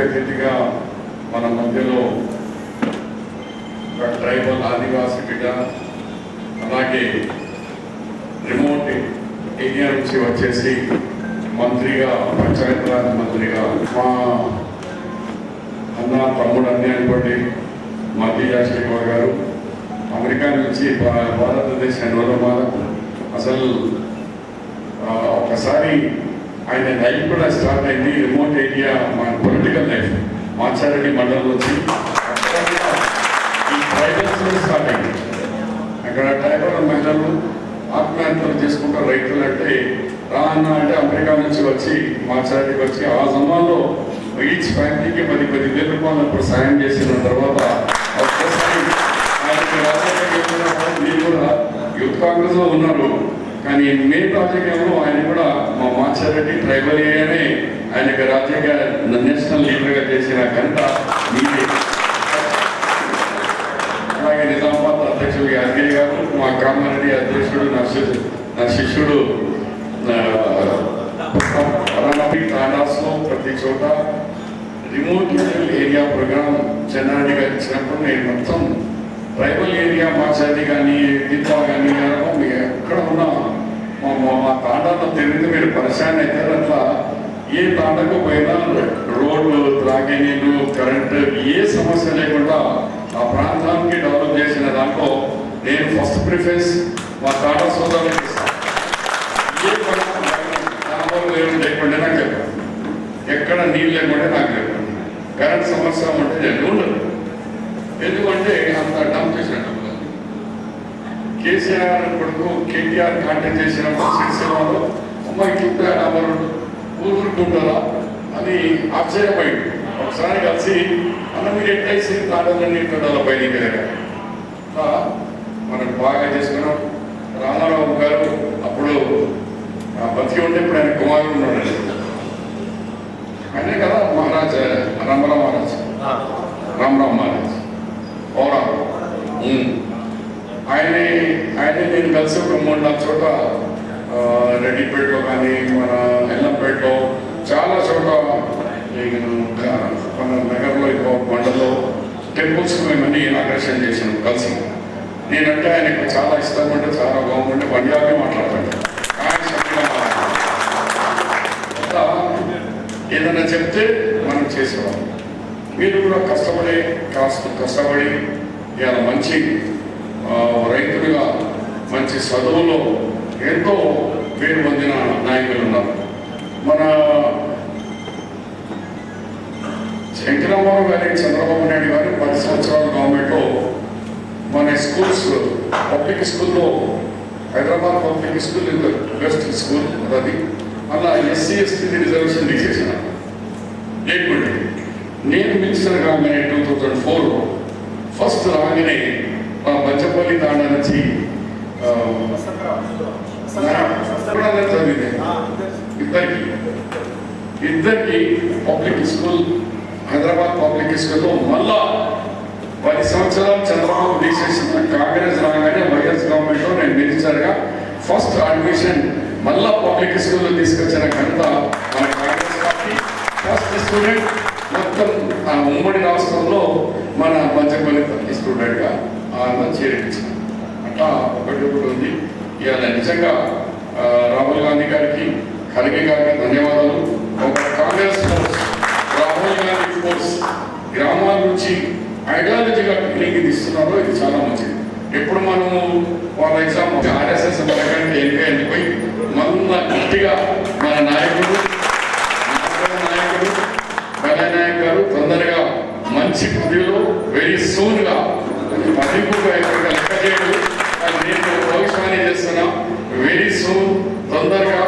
అతిథిగా మన మధ్యలో ఒక ట్రైబల్ ఆదివాసీ అలాగే రిమోట్ ఏరియా నుంచి వచ్చేసి మంత్రిగా పంచాయతీరాజ్ మంత్రిగా మా అన్న తమ్ముడు అన్నీ అనుకోండి మధ్య యాశ్రీకర్ గారు. అమెరికా నుంచి భా- భారతదేశ నోరమాల అసలు ఒకసారి ఆయన లైఫ్ కూడా స్టార్ట్ అయింది రిమోట్ ఏరియా మా పొలిటికల్ లైఫ్ మాచారెడ్డి మండలం వచ్చి అక్కడ ఈ ట్రైబల్స్ స్టార్ట్ అయింది. అక్కడ ట్రైబల్ మహిళలు ఆత్మహత్యలు చేసుకుంటారు రైతులు అంటే రా అన్న అంటే అమెరికా నుంచి వచ్చి మాచారెడ్డికి వచ్చి ఆ సమయంలో ఈచ్ ఫ్యామిలీకి పది పది వేల రూపాయలు అప్పుడు సాయం చేసిన తర్వాత ఒక్కసారి మీరు కూడా యూత్ కాంగ్రెస్లో ఉన్నారు. కానీ మెయిన్ రాజకీయంలో ఆయన కూడా మా మాచారెడ్డి ట్రైబల్ ఏరియానే ఆయనకు రాజకీయ నేషనల్ లీడర్గా చేసిన ఘనత మీదే. అలాగే నిజామాబాద్ అధ్యక్షుడు యాదగిరి గారు మా కామారెడ్డి అధ్యక్షుడు నా శిష్యు నా శిష్యుడు రణపి తాండాస్లో ప్రతి చోట రిమోట్ ఏరియా ప్రోగ్రామ్ చెన్నారెడ్డి గారు ఇచ్చినప్పుడు నేను మొత్తం ట్రైబల్ ఏరియా మాచారి కానీ దీపా కానీ మీ ఎక్కడ ఉన్నా తాండాలో మీరు పరిశాన్ అవుతారు అట్లా ఏ తాండకు పోయినా రోడ్లు త్రాగినీళ్ళు కరెంటు ఏ సమస్య లేకుండా ఆ ప్రాంతానికి డెవలప్ చేసిన దాంట్లో నేను ఫస్ట్ ప్రిఫరెన్స్ మా తాండా సోదరులకు లేకుండా నాకు చెప్పండి. ఎక్కడ నీళ్ళు లేకుండా నాకు చెప్పండి. కరెంట్ సమస్య ఉంటే నేను ఉండదు ఎందుకంటే అంత డంప్ చేసినట్టు కేసీఆర్ కొడుకు కేటీఆర్ కాంటాక్ట్ చేసిన సిరిసిల్లలో అమ్మాయి చూస్తే అమరుడు ఊరుకుంటారా? అని ఆశ్చర్యపోయింది ఒకసారి కలిసి అన్న మీరు ఎట్లయిసి తాడలన్నీ తొడల పైన కదా మనం బాగా చేసుకున్నాం. రామారావు గారు అప్పుడు బతికి ఉంటే ఇప్పుడు ఆయన కుమారుడు ఉన్నాడు ఆయనే కదా మహారాజ్ రామరావు మహారాజ్. రామరావు మహారాజ్. పౌరా ఆయనే ఆయనే నేను కలిసి ఒక మూడు నాలుగు చోట రెడ్డిపేటలో కానీ మన ఎల్లంపేటలో చాలా చోట్ల నేను మన నగర్లో ఇంకో మండలో టెంపుల్స్ మేమన్నీ ఆకర్షణ చేసాను కలిసి. నేనంటే ఆయనకు చాలా ఇష్టం అంటే చాలా బాగుంటే పంజాబీ మాట్లాడతాను. ఆయన ఏదైనా చెప్తే మనం చేసేవాళ్ళం. మీరు కూడా కష్టపడి కాస్త కష్టపడి ఇవాళ మంచి రైతులుగా మంచి చదువులో స్కూల్స్ పబ్లిక్ స్కూల్లో Hyderabad public school in best school అది. అలా ఎస్సీ ఎస్టీ రిజర్వేషన్ తీసేసిన లేకుంటే నేను మినిస్టర్ కాగానే టూ థౌజండ్ ఫోర్. ఫస్ట్ రాగానే మా బచ్చపల్లి తాండా నుంచి చదివింది. ఇద్దరికి. ఇద్దరికి పబ్లిక్ స్కూల్ హైదరాబాద్ పబ్లిక్ స్కూల్లో మళ్ళా పది సంవత్సరాలు చంద్రబాబు తీసేసిన కాంగ్రెస్ రాగానే వైఎస్ గవర్నమెంట్లో నేను మినిస్టర్గా ఫస్ట్ అడ్మిషన్ మళ్ళా పబ్లిక్ స్కూల్లో తీసుకొచ్చిన ఘనత మన కాంగ్రెస్ పార్టీ. ఫస్ట్ స్టూడెంట్ మొత్తం ఆ ఉమ్మడి రాష్ట్రంలో మన పంచపల్లి స్టూడెంట్గా ఆయన చేర్పించిన అట్లా ఒకటి ఒకటి ఉంది. ఇవాళ నిజంగా రాహుల్ గాంధీ గారికి ఖర్గే గారికి ధన్యవాదాలు. ఒక కాంగ్రెస్ ఫోర్స్ రాహుల్ గాంధీ ఫోర్స్ గ్రామాల నుంచి ఐడియాలజీగా ట్రైనింగ్ ఇది ఇస్తున్నారో ఇది చాలా మంచిది. ఎప్పుడు మనము వాళ్ళ ఎగ్జామ్ ఆర్ఎస్ఎస్ పథకానికి ఎన్నిక వెళ్ళిపోయి మళ్ళా గట్టిగా మన నాయకుడు నాయకుడు కళ్యాణ్ గారు తొందరగా మంచి పదవిలో వెరీ సూన్గా పదింపుగా లెక్క చేయడం. నేను భవిష్యవాణి చేస్తున్నా. వెరీ సూన్ తొందరగా